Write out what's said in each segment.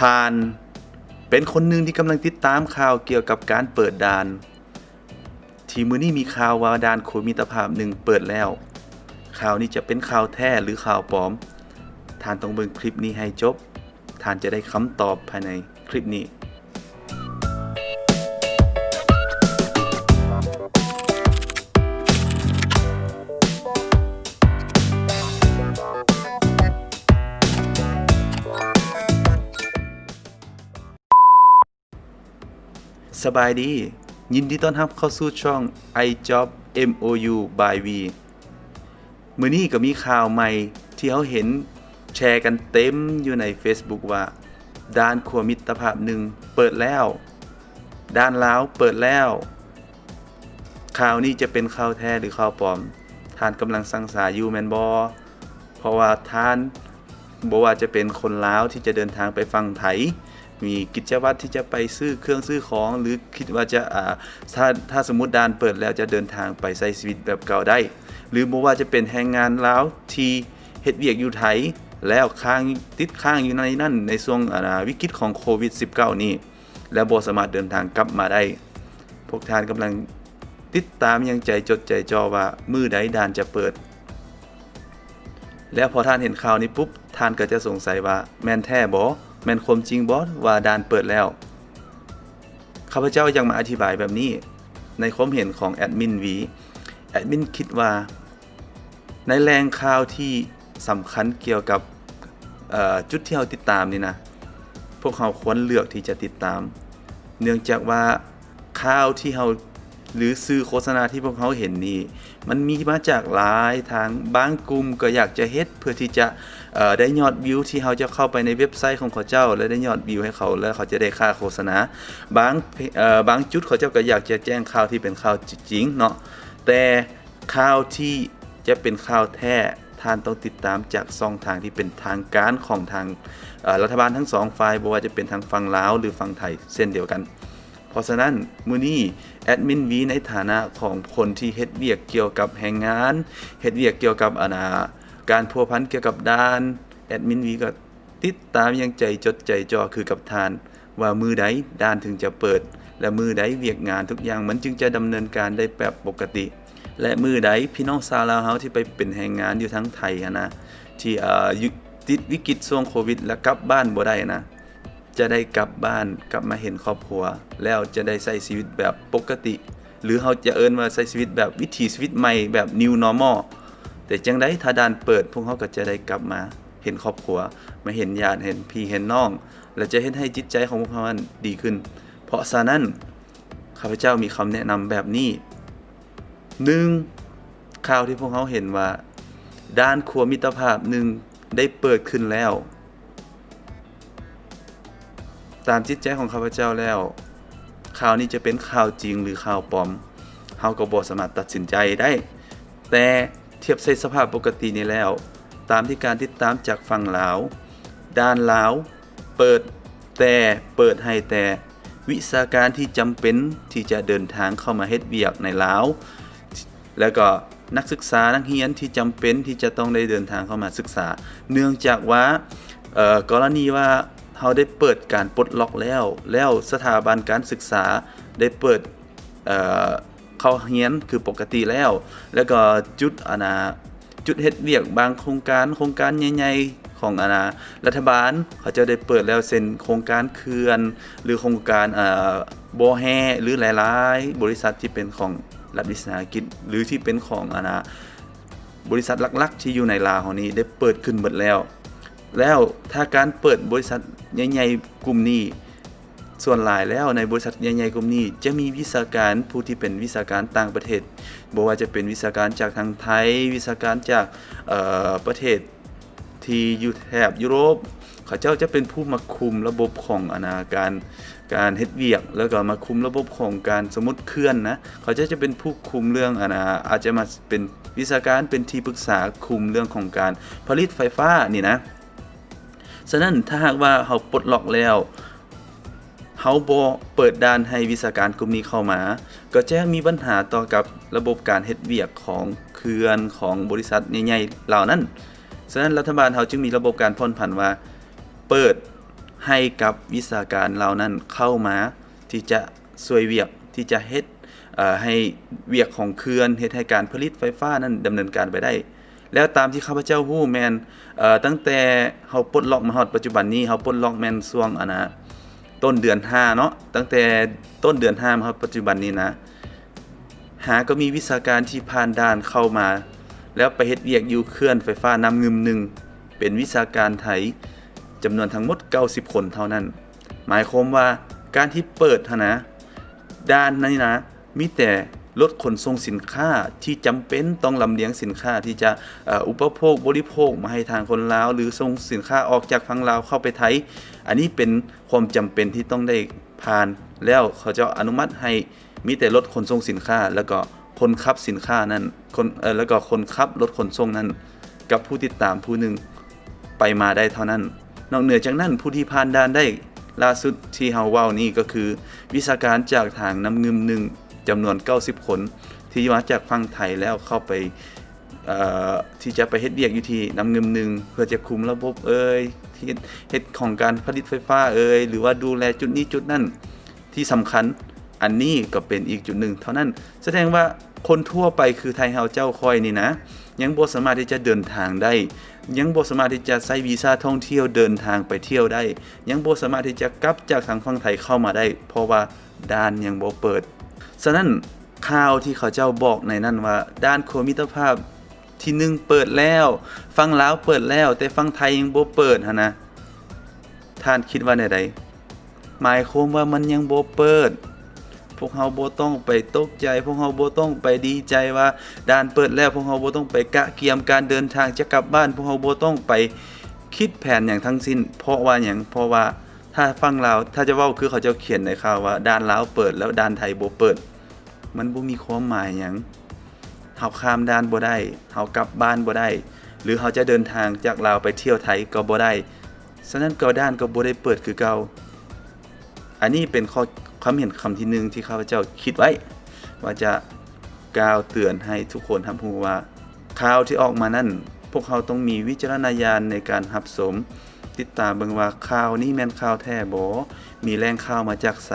ทาน เป็นคนหนึ่งที่กำลังติดตามข่าวเกี่ยวกับการเปิดด่าน ที่มือนี้มีข่าวว่าด่านโคมิตรภาพหนึ่งเปิดแล้ว ข่าวนี้จะเป็นข่าวแท้หรือข่าวปลอม ทานต้องเบิ่งคลิปนี้ให้จบ ทานจะได้คำตอบภายในคลิปนี้ สบายดี ยินดีต้อนรับเข้าสู่ช่อง iJob MOU by V มือนี้ก็มีข่าวใหม่ที่เขาเห็นแชร์กันเต็มอยู่ใน Facebook ว่า ด้านครัวมิตรภาพหนึ่งเปิดแล้ว ด้านลาวเปิดแล้ว ข่าวนี้จะเป็นข่าวแท้หรือข่าวปลอมท่านกำลังสังสาอยู่แมนบอเพราะว่าท่านบอกว่าจะเป็นคนลาวที่จะเดินทางไปฟังไทย มีกิจวัตรที่จะไปซื้อเครื่องซื้อของ หรือคิดว่าจะอ่าถ้าถ้าสมมติด่านเปิดแล้วจะเดินทางไปใช้ชีวิตแบบเก่าได้ หรือบ่ว่าจะเป็นแรงงานลาวที่เฮ็ดเวียกอยู่ไทยแล้วค้างติดค้างอยู่ในนั่นในช่วงอ่าวิกฤตของโควิด -19 นี้แล้วบ่สามารถเดินทางกลับมาได้ พวกท่านกำลังติดตามอยังใจจดใจจ่อว่ามือใดด่านจะเปิด แล้วพอท่านเห็นข่าวนี้ปุ๊บท่านก็จะสงสัยว่าแม่นแท้บ่ แม่นความจริงบ่ว่าด่านเปิดแล้ว ข้าพเจ้ายังมาอธิบายแบบนี้ ในความเห็นของแอดมินวีแอดมินคิดว่า ในแรงข่าวที่สำคัญเกี่ยวกับจุดที่เราติดตามนี่นะ พวกเขาควรเลือกที่จะติดตาม เนื่องจากว่าข่าวที่เรา หรือซื้อโฆษณาที่พวกเขาเห็นนี่ มันมีมาจากหลายทางบางกลุ่มก็อยากจะเฮ็ดเพื่อที่จะได้ยอดวิวที่เขาจะเข้าไปในเว็บไซต์ของเขาเจ้า และได้ยอดวิวให้เขาแล้วเขาจะได้ค่าโฆษณา บางบางจุดเขาเจ้าก็อยากจะแจ้งข่าวที่เป็นข่าวจริงเนาะแต่ข่าวที่จะเป็นข่าวแท้ท่านต้องติดตามจากช่องทางที่เป็นทางการของทางรัฐบาลทั้งสองฝ่ายบ่ว่าจะเป็นทางฝั่งลาวหรือฝั่งไทยเส้นเดียวกัน เพราะฉะนั้นมือนี้แอดมินวีในฐานะของคนที่เฮ็ดเวียกเกี่ยวกับแรงงานเฮ็ดเวียกเกี่ยวกับอนาการพัวพันเกี่ยวกับด้านแอดมินวีก็ติดตามอยังใจจดใจจ่อคือกับทาน ว่ามือใดด้านถึงจะเปิด และมือใดเวียกงานทุกอย่างมันจึงจะดำเนินการได้แบบปกติ และมือใดพี่น้องชาลาวเฮาที่ไปเป็นแรงงานอยู่ทั้งไทยนะที่เอ่อติดวิกฤตช่วงโควิด และกลับบ้านบ่ได้นะ จะได้กลับบ้านกลับมาเห็นครอบครัว แล้วจะได้ใช้ชีวิตแบบปกติ หรือเขาจะเอิ้นว่าใช้ชีวิตแบบวิถีชีวิตใหม่แบบ new normal แต่จังไดถ้าด่านเปิด พวกเขาก็จะได้กลับมาเห็นครอบครัว มาเห็นญาติเห็นพี่เห็นน้อง และจะเฮ็ดให้จิตใจของพวกเขานั้นดีขึ้น เพราะฉะนั้นข้าพเจ้ามีคำแนะนำแบบนี้หนึ่งข่าวที่พวกเขาเห็นว่า ด้านครัวมิตรภาพหนึ่งได้เปิดขึ้นแล้ว ตามจิตใจของข้าพเจ้าแล้ว ข่าวนี้จะเป็นข่าวจริงหรือข่าวปลอมเฮาก็บ่สามารถตัดสินใจได้ แต่เทียบใส่สภาพปกตินี้แล้ว ตามที่การติดตามจากฝั่งลาวด้านลาวเปิดแต่เปิดให้แต่ วิชาการที่จำเป็นที่จะเดินทางเข้ามาเฮ็ดเวียกในลาวแล้วก็นักศึกษานักเรียนที่จำเป็นที่จะต้องได้เดินทางเข้ามาศึกษา เนื่องจากว่าเอ่อกรณีว่า เราได้เปิดการปลดล็อกแล้ว แล้วสถาบันการศึกษาได้เปิดเเข้าเรียนคือปกติแล้ว แล้วก็จุดอานาจุดเฮ็ดเวียกบางโครงการโครงการใหญ่ๆของอานารัฐบาล เขาจะได้เปิดแล้วเซ็นโครงการเขื่อน หรือโครงการเอ่อบ่อแฮหรือหลายๆ บริษัทที่เป็นของรัฐวิสาหกิจหรือที่เป็นของอานาบริษัทลักๆ ที่อยู่ในลาวเฮานี้ได้เปิดขึ้นหมดแล้ว แล้วถ้าการเปิดบริษัทใหญ่ๆกลุ่มนี้ ส่วนหลายแล้วในบริษัทใหญ่ๆกลุ่มนี้ จะมีวิชาการผู้ที่เป็นวิชาการต่างประเทศบ่ว่าจะเป็นวิชาการจากทางไทย วิชาการจากประเทศที่อยู่แถบยุโรปเขาเจ้าจะเป็นผู้มาคุมระบบของอนาการการเฮ็ดเวียก แล้วก็มาคุมระบบของการสมมติเคลื่อนนะเขาจะจะเป็นผู้คุมเรื่องอนาอาจจะมาเป็นวิชาการเป็นที่ปรึกษาคุมเรื่องของการผลิตไฟฟ้านี่นะ ฉะนั้นถ้าหากว่าเขาปลดล็อกแล้วเขาบเปิดด้านให้วิชาการกลุ่มนี้เข้ามา ก็จะมีปัญหาต่อกับระบบการเฮ็ดเวียกของเขื่อนของบริษัทใหญ่ๆเหล่านั้น ฉะนั้นรัฐบาลเขาจึงมีระบบการผ่อนผันว่า เปิดให้กับวิชาการเหล่านั้นเข้ามาที่จะช่วยเวียกที่จะเฮ็ดให้เวียกของเขื่อนเฮ็ดให้การผลิตไฟฟ้านั้นดำเนินการไปได้ แล้วตามที่ข้าพเจ้าฮู้แมนตั้งแต่เฮาปลดล็อกมาฮอดปัจจุบันนี้เฮาปลดล็อกแมนช่วงอันนะต้นเดือน5เนาะตั้งแต่ต้นเดือน5มาฮอดปัจจุบันนี้นะ หาก็มีวิชาการที่ผ่านด่านเข้ามา แล้วไปเฮ็ดเวียกอยู่เคลื่อนไฟฟ้าน้ำงึมหนึ่งเป็นวิชาการไทยจำนวนทั้งหมด 90 คนเท่านั้น หมายความว่าการที่เปิดหั้นนะด้านนี้นะมีแต่ รถขนส่งสินค้าที่จำเป็นต้องลำเลียงสินค้าที่จะอุปโภคบริโภคมาให้ทางคนลาว หรือส่งสินค้าออกจากฝั่งลาวเข้าไปไทย อันนี้เป็นความจำเป็นที่ต้องได้ผ่าน แล้วเขาจะอนุมัติให้มีแต่รถขนส่งสินค้า แล้วก็คนขับสินค้านั้นคนแล้วก็คนขับรถขนส่งนั้น กับผู้ติดตามผู้หนึ่งไปมาได้เท่านั้น นอกเหนือจากนั้นผู้ที่ผ่านด่านได้ล่าสุดที่เฮาเว้านี่ก็คือ วิชาการจากทางน้ำเงึมหนึ่ง จำนวน 90 คนที่มาจากฝั่งไทยแล้วเข้าไปที่จะไปเฮ็ดเวียกอยู่ที่น้ำงึมหนึ่งเพื่อจะคุมระบบเอ่ยที่เฮ็ดของการผลิตไฟฟ้าเอ่ยหรือว่าดูแลจุดนี้จุดนั้นที่สำคัญอันนี้ก็เป็นอีกจุดหนึ่งเท่านั้นแสดงว่าคนทั่วไปคือไทยเฮาเจ้าคอยนี่นะ ยังบ่สามารถที่จะเดินทางได้ ยังบ่สามารถที่จะใช้วีซ่าท่องเที่ยวเดินทางไปเที่ยวได้ ยังบ่สามารถที่จะกลับจากทางฝั่งไทยเข้ามาได้ เพราะว่าด่านยังบ่เปิด ฉะนั้นข่าวที่เขาเจ้าบอกในนั้นว่า ด้านโคมิตรภาพที่หนึ่งเปิดแล้วฝั่งลาวเปิดแล้ว แต่ฝั่งไทยยังบ่เปิดหนะท่านคิดว่าในใดหมายความว่ามันยังบ่เปิด พวกเฮาบ่ต้องไปตกใจ พวกเฮาบ่ต้องไปดีใจว่าด่านเปิดแล้ว พวกเฮาบ่ต้องไปกะเกียมการเดินทางจะกลับบ้าน พวกเฮาบ่ต้องไปคิดแผนอย่างทั้งสิ้น เพราะว่าหยังเพราะว่า ถ้าฟังลาถ้าจะว้าคือเขาจ้าเขียนในข่าวว่าด่านลาวเปิดแล้วด่านไทยบ่เปิด มันบ่มีความหมายหยังเฮาข้ามด่านบ่ได้เฮากลับบ้านบ่ได้ หรือเฮาจะเดินทางจากลาวไปเที่ยวไทยก็บ่ได้ฉะนั้นเก็ด้านก็บ่ได้เปิดคือเก่าอันนี้เป็นข้อความเห็นคำที่หนึ่งที่ข้าพเจ้าคิดไว้ ว่าจะกล่าวเตือนให้ทุกคนรับรู้ว่าข่าวที่ออกมานั่นพวกเขาต้องมีวิจารณญาณในการรับสม ติดตามเบิ่งว่าข่าวนี้แม่นข่าวแท้บ่มีแหล่งข่าวมาจากไส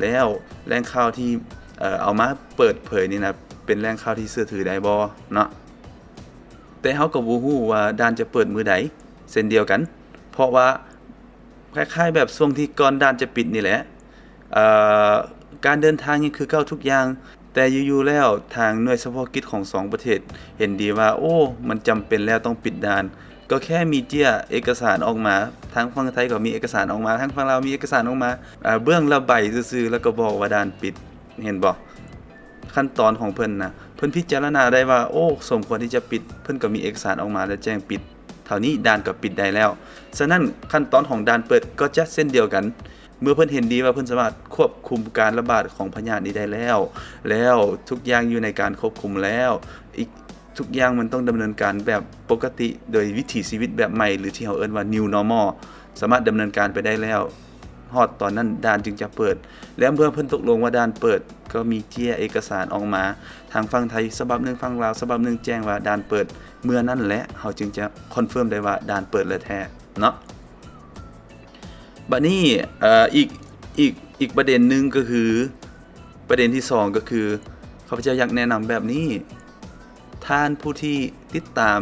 แล้วแหล่งข่าวที่เอ่อเอามาเปิดเผยนี่นะเป็นแหล่งข่าวที่เชื่อถือได้บ่เนาะแต่เฮาก็บ่ฮู้ว่าด่านจะเปิดมือใดเช่นเดียวกัน เพราะว่าคล้ายๆแบบช่วงที่ก่อนด่านจะปิดนี่แหละเอ่อการเดินทางยังคือเก่าทุกอย่าง แต่อยู่ๆแล้วทางหน่วยเฉพาะกิจของสองประเทศ เห็นดีว่า โอ้ มันจำเป็นแล้วต้องปิดด่าน ก็แค่มีเจียเอกสารออกมาทางฝั่งไทยก็มีเอกสารออกมาทางฝั่งลาวมีเอกสารออกมาเบื้องละใบซื่อๆแล้วก็บอกว่าด่านปิดเห็นบ่ขั้นตอนของเพิ่นนะเพิ่นพิจารณาได้ว่าโอ้สมควรที่จะปิด เพิ่นก็มีเอกสารออกมาแล้วแจ้งปิดเท่านี้ด่านก็ปิดได้แล้วฉะนั้นขั้นตอนของด่านเปิดก็จะเส้นเดียวกัน เมื่อเพิ่นเห็นดีว่าเพิ่นสามารถควบคุมการระบาดของพยาธินี้ได้แล้ว แล้วทุกอย่างอยู่ในการควบคุมแล้วอีก ทุกอย่างมันต้องดำเนินการแบบปกติโดยวิถีชีวิตแบบใหม่ หรือที่เขาเอิ้นว่า new normal สามารถดำเนินการไปได้แล้วฮอดตอนนั้นด่านจึงจะเปิด แล้วเมื่อเพิ่นตกลงว่าด่านเปิด ก็มีเจียเอกสารออกมา ทางฝั่งไทยฉบับหนึงฝั่งลาวฉบับหนึงแจ้งว่าด่านเปิด เมื่อนั้นแหละเขาจึงจะคอนเฟิร์มได้ว่าด่านเปิดแล้วแท้เนาะบัดนี้เอ่ออีกอีกอีกประเด็นหนึงก็คือประเด็นที่สองก็คือข้าพเจ้าอยากแนะนำแบบนี้ ท่านผู้ที่ติดตาม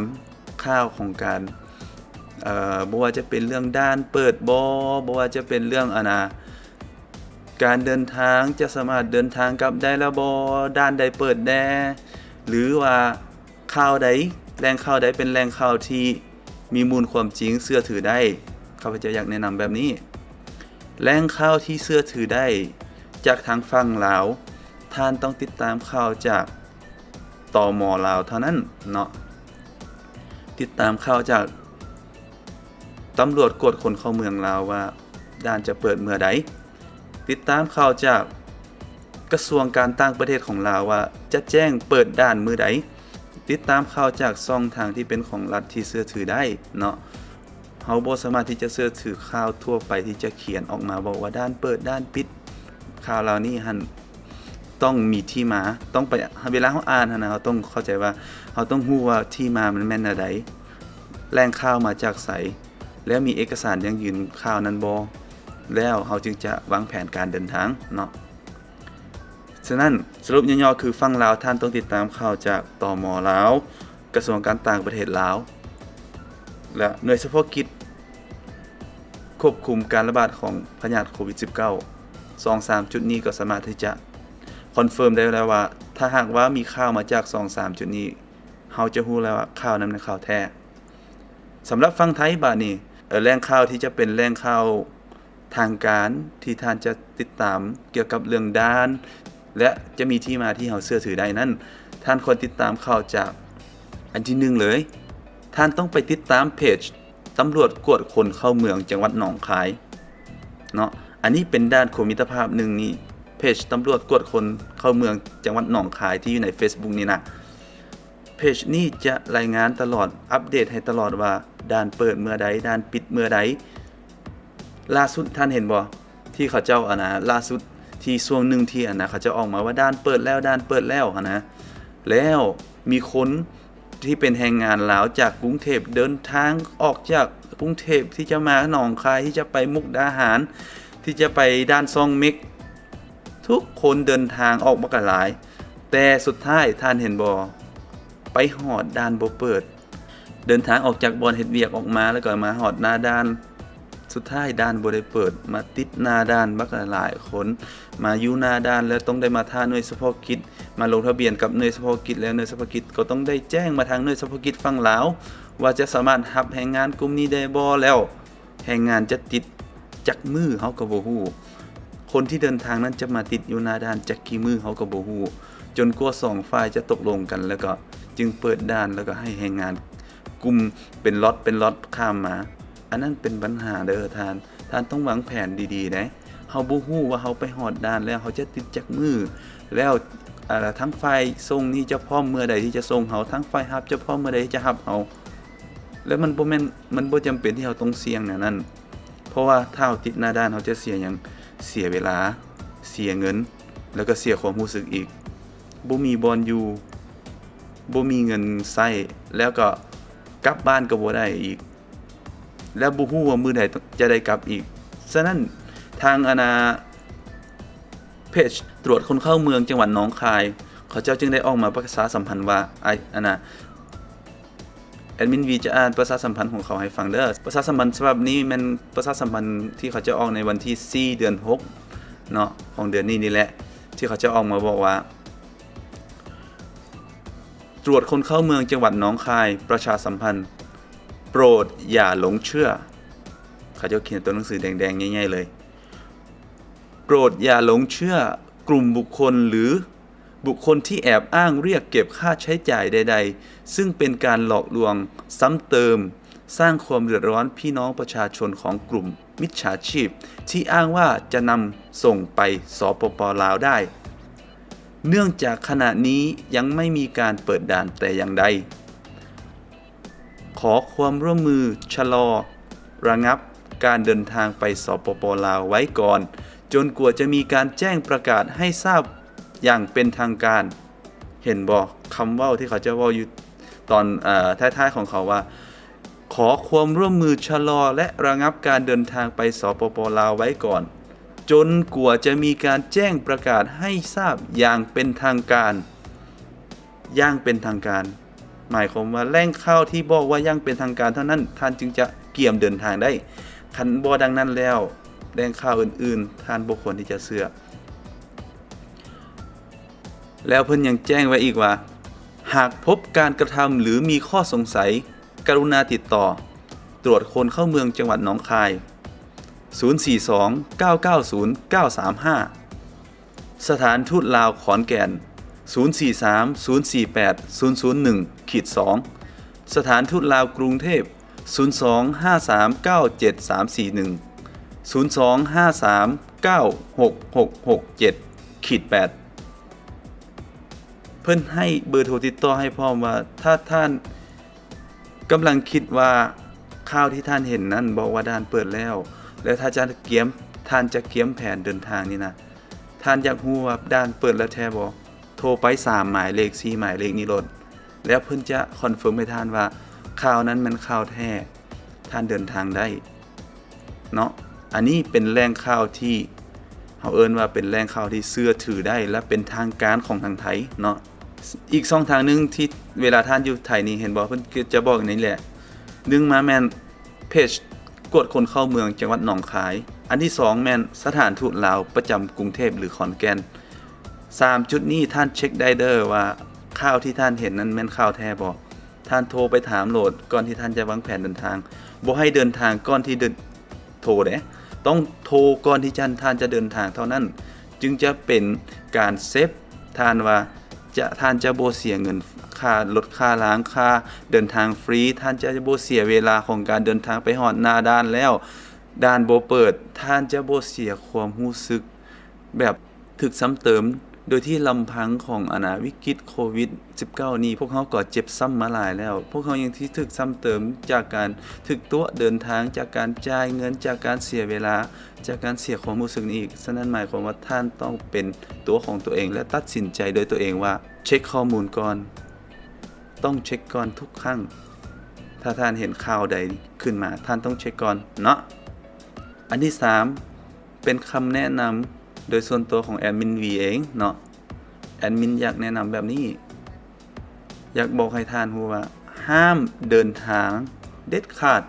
ข่าวของการเอ่อบ่ว่าจะเป็นเรื่องด้านเปิดบ่บ่ว่าจะเป็นเรื่องอนะการเดินทางจะสามารถเดินทางกับได้ล้วบ่ด้านใดเปิดแน่หรือว่าข่าวใดแหล่งข่าวใดเป็นแหล่งข่าวที่มีมูลความจริงเชื่อถือได้ข้าพเจ้าอยากแนะนำแบบนี้แหล่งข่าวที่เชื่อถือได้ จากทางฝั่งลาวท่านต้องติดตามข่าวจาก ตอมลาวเท่านั้นเนาะติดตามข่าวจากตำรวจกวดคนเข้าเมืองลาวว่าด่านจะเปิดเมื่อใดติดตามข่าวจากกระทรวงการต่างประเทศของลาวว่า จะแจ้งเปิดด่านมือใดติดตามข่าวจากช่องทางที่เป็นของรัฐที่เชื่อถือได้เนาะเฮาบ่สามารถที่จะเชื่อถือข่าวทั่วไปที่จะเขียนออกมาบอกว่าด้านเปิดด้านปิดข่าวเหล่านี้หัน ต้องมีที่มา ต้องไปเวลาเฮาอ่านนะเฮาต้องเข้าใจว่าเฮาต้องฮู้ว่าที่มามันแม่นอันใดแหล่งข่าวมาจากไสแล้วมีเอกสารยังยืนข่าวนั้นบ่แล้วเฮาจึงจะวางแผนการเดินทางเนาะฉะนั้นสรุปย่อๆคือฟังลาวท่านต้องติดตามข่าวจากตมลาว กระทรวงการต่างประเทศลาว และหน่วยเฉพาะกิจ ควบคุมการระบาดของพยาธิโควิด -19 2-3 จุดนี้ก็สามารถที่จะ คอนเฟิร์มได้แล้วว่า ถ้าหากว่ามีข่าวมาจาก2-3จุดนี้เฮาจะรู้แล้วว่าข่าวนั้นเป็นข่าวแท้สำหรับฟังไทยบานี้เอ่อแหล่งข่าวที่จะเป็นแหล่งข่าวทางการที่ท่านจะติดตามเกี่ยวกับเรื่องด้าน และจะมีที่มาที่เฮาเชื่อถือได้นั้น ท่านควรติดตามข่าวจากอันที่หนึ่งเลย ท่านต้องไปติดตามเพจตำรวจกวดคนเข้าเมืองจังหวัดหนองคายเนาะอันนี้เป็นด้านขอมิตรภาพหนึ่งนี่ เพจตำรวจกวดคนเข้าเมืองจังหวัดหนองคายที่อยู่ใน Facebook นี่นะเพจนี้จะรายงานตลอดอัปเดตให้ตลอดว่าด่านเปิดเมื่อใดด่านปิดเมื่อใดล่าสุดท่านเห็นบ่ที่เขาเจ้าอะนะล่าสุดที่ช่วงหนึ่งที่อะนะเขาจะออกมาว่าด้านเปิดแล้วด้านเปิดแล้วอะนะแล้วมีคนที่เป็นแรงงานลาวจากกรุงเทพเดินทางออกจากกรุงเทพที่จะมาหนองคายที่จะไปมุกดาหาร ที่จะไปด้านซองเม็ก ทุกคนเดินทางออกมากันหลาย แต่สุดท้ายท่านเห็นบ่ไปหอดด้านบ่เปิด เดินทางออกจากบอนเฮ็ดเวียกออกมาแล้วก็มาหอดหน้าด้าน สุดท้ายด้านบ่ได้เปิด มาติดหน้าด้านบักหลายคนมาอยู่หน้าด้านแล้วต้องได้มาท่าหน่วยเฉพาะกิจมาลงทะเบียนกับหน่วยเฉพาะกิจแล้วหน่วยเฉพาะกิจก็ต้องได้แจ้งมาทางหน่วยเฉพาะกิจฝั่งลาวว่าจะสามารถรับแรงงานกลุ่มนี้ได้บ่แล้วแรงงานจะติดจักมือเฮาก็บ่ฮู้ คนที่เดินทางนั้นจะมาติดอยู่หน้าด้านจักกี่มือเฮาก็บ่ฮู้จนกว่าสองฝ่ายจะตกลงกันแล้วก็จึงเปิดด่านแล้วก็ให้แรงงานกลุ่มเป็นล็อตเป็นล็อตข้ามมา อันนั้นเป็นปัญหาเด้อท่านท่านต้องวางแผนดีๆนะเฮาบ่ฮู้ว่าเฮาไปฮอดด่านแล้วเขาจะติดจักมือ แล้วทั้งฝ่ายส่งนี่จะพร้อมเมื่อใดที่จะส่งเฮาทั้งฝ่ายรับจะพร้อมเมื่อใดที่จะรับเฮาแล้วมันบ่แม่นมันบ่จำเป็นที่เฮาต้องเสี่ยงนวนั้นเพราะว่าถ้าเราติดหน้าด้านเขาจะเสียอย่าง เสียเวลา เสียเงิน แล้วก็เสียความรู้สึกอีกบ่มีบอลอยู่บ่มีเงินใช้แล้วก็กลับบ้านก็บ่ได้อีก แล้วบ่ฮู้ว่ามื้อใดจะได้กลับอีก ฉะนั้นทางอนาเพจตรวจคนเข้าเมืองจังหวัดหนองคาย เขาเจ้าจึงได้ออกมาประชาสัมพันธ์ว่าไอ้อนา แอดมินวีจะอ่านประชาสัมพันธ์ของเขาให้ฟังเด้อประชาสัมพันธ์ฉบับนี้มันประชาสัมพันธ์ที่เขาจะออกในวันที่ 4 เดือน6เนาะของเดือนนี้นี่แหละ ที่เขาจะออกมาบอกว่า ตรวจคนเข้าเมืองจังหวัดหนองคายประชาสัมพันธ์ โปรดอย่าหลงเชื่อ เขาจะเขียนตัวหนังสือแดงๆใหญ่ๆเลย โปรดอย่าหลงเชื่อกลุ่มบุคคลหรือ บุคคลที่แอบอ้างเรียกเก็บค่าใช้จ่ายใด ๆ ซึ่งเป็นการหลอกลวงซ้ำเติม สร้างความเดือดร้อนพี่น้องประชาชนของกลุ่ม มิจฉาชีพ ที่อ้างว่าจะนำส่งไปสปปลาวได้ เนื่องจากขณะนี้ยังไม่มีการเปิดด่านแต่อย่างใด ขอความร่วมมือชะลอ ระงับการเดินทางไปสปปลาวไว้ก่อน จนกว่าจะมีการแจ้งประกาศให้ทราบ อย่างเป็นทางการ เห็นบอกคำว่าที่เขาจะว่าอยู่ตอนอท้ายๆของเขาว่า ขอความร่วมมือชะลอและระงับการเดินทางไปสปปลาวไว้ก่อน จนกว่าจะมีการแจ้งประกาศให้ทราบอย่างเป็นทางการ ย่างเป็นทางการ หมายความว่าแหล่งข่าวที่บอกว่าย่างเป็นทางการเท่านั้นท่านจึงจะเกี่ยมเดินทางได้คันบอดังนั้นแล้วแหล่งข่าวอื่นๆ ท่านบุคคลที่จะเสือ แล้วเพิ่นยังแจ้งไว้อีกว่า หากพบการกระทำหรือมีข้อสงสัย กรุณาติดต่อ ตรวจคนเข้าเมืองจังหวัดหนองคาย 042 990 935 สถานทูตลาวขอนแก่น 043 048 001ขีด2สถานทูตลาวกรุงเทพ 025397341 025396667ขีด8 เพิ่นให้เบอร์โทรติดต่อให้พร้อมว่าถ้าท่านกำลังคิดว่าข่าวที่ท่านเห็นนั้นบอกว่าด่านเปิดแล้ว แล้วถ้าจะเกียมท่านจะเกียมแผนเดินทางนี่นะท่านอยากรู้ว่าด่านเปิดแล้วแท้บ่โทรไป 3 หมายเลข4หมายเลขนี้โลดแล้วเพิ่นจะคอนเฟิร์มให้ท่านว่าข่าวนั้นมันข่าวแท้ท่านเดินทางได้เนาะอันนี้เป็นแหล่งข่าวที่เฮาเอิ้นว่าเป็นแหล่งข่าวที่เชื่อถือได้และเป็นทางการของทางไทยเนาะ อีกช่องทางหนึงที่เวลาท่านอยู่ไทยนี่เห็นบ่เพิ่นก็จะบอกนี่แหละหนึ่งมาแม่นเพจกวดคนเข้าเมืองจังหวัดหนองคาย อันที่สองแม่นสถานทูตลาวประจำกรุงเทพหรือขอนแก่นสามจุดนี้ท่านเช็คได้เด้อว่าข่าวที่ท่านเห็นนั้นแม่นข่าวแท้บ่ท่านโทรไปถามโหลดก่อนที่ท่านจะวางแผนเดินทางบ่ให้เดินทางก่อนที่เดินโทรเด้ต้องโทรก่อนที่ท่านท่านจะเดินทางเท่านั้น จึงจะเป็นการเซฟทานว่า จะท่านจะโบเสียเงินค่ารถค่าล้างค่าเดินทางฟรี ท่านจะโบเสียเวลาของการเดินทางไปหอดหนาด้านแล้ว ด้านโบเปิด ท่านจะโบเสียความรู้สึก แบบถึกซ้ำเติม โดยที่ลำพังของอนาวิกฤตโควิด 19 นี้พวกเขาก็เจ็บซ้ำมาหลายแล้ว พวกเขายังที่ถึกซ้ำเติมจากการถึกตัวเดินทางจากการจ่ายเงินจากการเสียเวลา จากการเสียความรู้สึกนี้อีกฉะนั้นหมายความว่าท่านต้องเป็นตัวของตัวเอง และตัดสินใจโดยตัวเองว่า เช็คข้อมูลก่อน ต้องเช็คก่อนทุกครั้งถ้าท่านเห็นข่าวใดขึ้นมา ท่านต้องเช็คก่อนเนาะอันที่ 3 เป็นคำแนะนำ โดยส่วนตัวของแอดมิน V เองเนาะแอดมินอยากแนะนำแบบนี้ อยากบอกให้ท่านรู้ว่า ห้ามเดินทางเด็ดขาด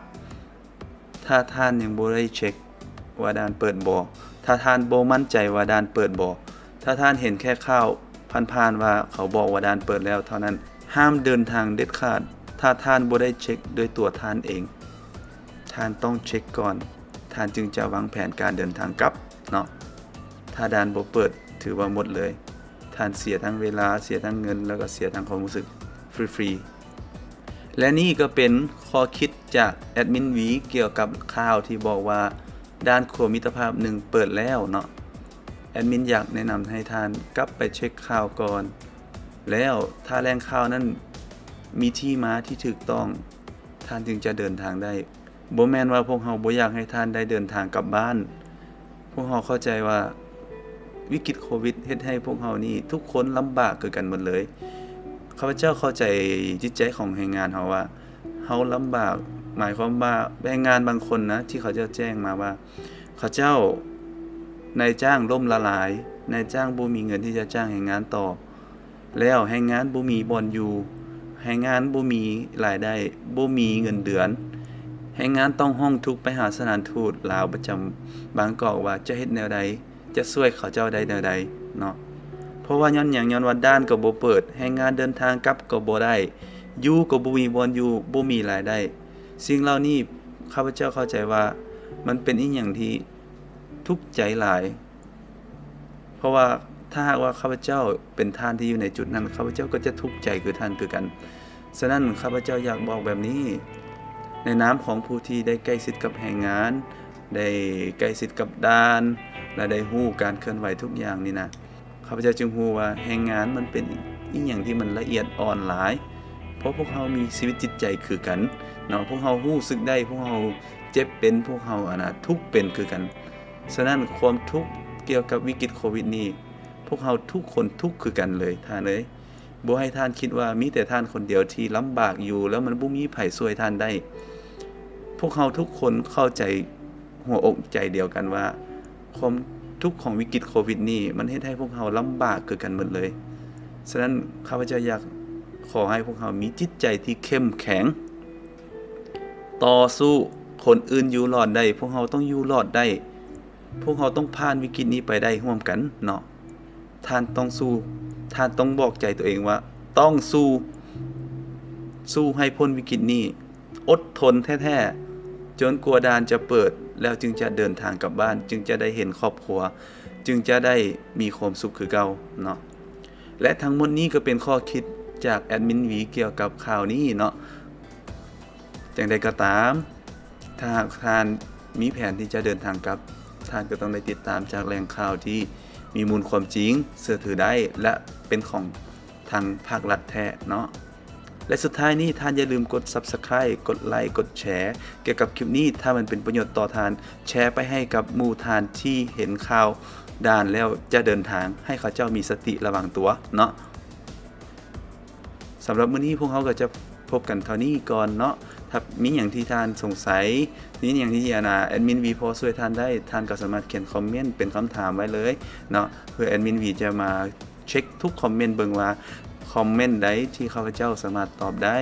ถ้าท่านยังบ่ได้เช็คว่าด่านเปิดบ่ถ้าท่านบ่มั่นใจว่าด่านเปิดบ่ถ้าท่านเห็นแค่ข่าวผ่านๆว่าเขาบอกว่าด่านเปิดแล้ว เท่านั้นห้ามเดินทางเด็ดขาด ถ้าท่านบ่ได้เช็คด้วยตัวท่านเอง ท่านต้องเช็คก่อน ท่านจึงจะวางแผนการเดินทางกลับเนาะ ถ้าด่านบ่เปิดถือว่าหมดเลยท่านเสียทั้งเวลาเสียทั้งเงิน แล้วก็เสียทั้งความรู้สึกฟรีๆและนี่ก็เป็นข้อคิดจากแอดมินวีเกี่ยวกับข่าวที่บอกว่าด้านครัวมิตรภาพหนึ่งเปิดแล้วเนาะแอดมินอยากแนะนำให้ท่านกลับไปเช็คข่าวก่อน แล้วถ้าแรงข่าวนั้นมีที่มาที่ถูกต้อง ท่านจึงจะเดินทางได้บ่แมนว่าพวกเราบ่อยากให้ท่านได้เดินทางกลับบ้าน พวกเราเข้าใจว่า วิกฤตโควิดเฮ็ดให้พวกเรานี่ทุกคนลำบากคือกันหมดเลยข้าพเจ้าเข้าใจจิตใจของแรงงานเฮาว่าเฮาลำบาก หมายความว่าแรงงานบางคนนะ ที่เขาจะแจ้งมาว่า เขาเจ้านายจ้างล่มละลายนายจ้างบ่มีเงินที่จะจ้างแรงงานต่อ แล้วแรงงานบ่มีบ่อนอยู่แรงงานบ่มีรายได้บ่มีเงินเดือนแรงงานต้องห้องทุกไปหาสถานทูตลาวประจำบางกอกว่าจะเฮ็ดแนวใด จะช่วยเขาเจ้าได้แนวใดเนาะเพราะว่าย้อนหยังย้อนว่าด้านก็บ่เปิดแรงงานเดินทางกลับก็บ่ได้อยู่ก็บ่มีบอนอยู่บ่มีรายได้ สิ่งเหล่านี้ข้าพเจ้าเข้าใจว่ามันเป็นอีหยังที่ทุกข์ใจหลาย เพราะว่าถ้าหากว่าข้าพเจ้าเป็นท่านที่อยู่ในจุดนั้นข้าพเจ้าก็จะทุกข์ใจคือท่านคือกันฉะนั้นข้าพเจ้าอยากบอกแบบนี้ ในน้ำของผู้ที่ได้ใกล้ชิดกับแรงงาน ได้ใกล้ชิดกับด้าน และได้ฮู้การเคลื่อนไหวทุกอย่างนี่นะข้าพเจ้าจึงฮู้ว่าแรงงานมันเป็นอีหยังที่มันละเอียดอ่อนหลาย เพราะพวกเรามีชีวิตจิตใจคือกันเนาะพวกเราฮู้สึกได้พวกเราเจ็บเป็นพวกเราอนะทุกเป็นคือกัน ฉะนั้นความทุกข์เกี่ยวกับวิกฤตโควิดนี้พวกเราทุกคนทุกคือกันเลยท่านเอ้ยบ่ให้ท่านคิดว่ามีแต่ท่านคนเดียวที่ลำบากอยู่ แล้วมันบ่มีไผช่วยท่านได้ พวกเราทุกคนเข้าใจหัวอกใจเดียวกันว่า ความทุกข์ของวิกฤตโควิดนี้มันเฮ็ดให้พวกเราลำบากเกิดกันหมดเลย ฉะนั้นข้าพเจ้าอยากขอให้พวกเรามีจิตใจที่เข้มแข็ง ต่อสู้คนอื่นอยู่รอดได้ พวกเราต้องอยู่รอดได้ พวกเราต้องผ่านวิกฤตนี้ไปได้ร่วมกันเนาะท่านต้องสู้ท่านต้องบอกใจตัวเองว่า ต้องสู้ สู้ให้พ้นวิกฤตนี้ อดทนแท้ๆ จนกลัวดานจะเปิดแล้วจึงจะเดินทางกลับบ้าน จึงจะได้เห็นครอบครัว จึงจะได้มีความสุขคือเก่าเนาะและทั้งหมดนี้ก็เป็นข้อคิดจากแอดมินหวีเกี่ยวกับข่าวนี้เนาะจังใดก็ตาม ถ้าท่านมีแผนที่จะเดินทางกลับท่านก็ต้องได้ติดตามจากแหล่งข่าวที่มีมูลความจริงเชื่อถือได้และเป็นของทางภาครัฐแท้เนาะ และสุดท้ายนี้ท่านอย่าลืมกด Subscribe กดไลค์กดแชร์เกี่ยวกับคลิปนี้ถ้ามันเป็นประโยชน์ต่อทาน แชร์ไปให้กับหมู่ทานที่เห็นข่าวด่านแล้วจะเดินทางให้เขาเจ้ามีสติระวังตัวเนาะสำหรับมื้อนี้พวกเขาก็จะพบกันเท่านี้ก่อนเนาะถ้ามีหยังที่ท่านสงสัยมีหยังที่อานาแอดมินวีพอช่วยท่านได้ท่านก็สามารถเขียนคอมเมนต์เป็นคำถามไว้เลยเนาะเพื่อแอดมินวีจะมาเช็คทุกคอมเมนต์เบิ่งว่า คอมเมนต์ใดที่ข้าพเจ้าสามารถตอบได้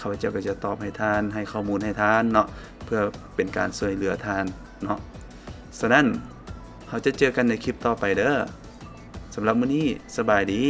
ข้าพเจ้าก็จะตอบให้ทาน ให้ข้อมูลให้ทานเนาะ เพื่อเป็นการช่วยเหลือทานเนาะสนั้นเราจะเจอกันในคลิปต่อไปเด้อสำหรับมื้อนี้สบายดี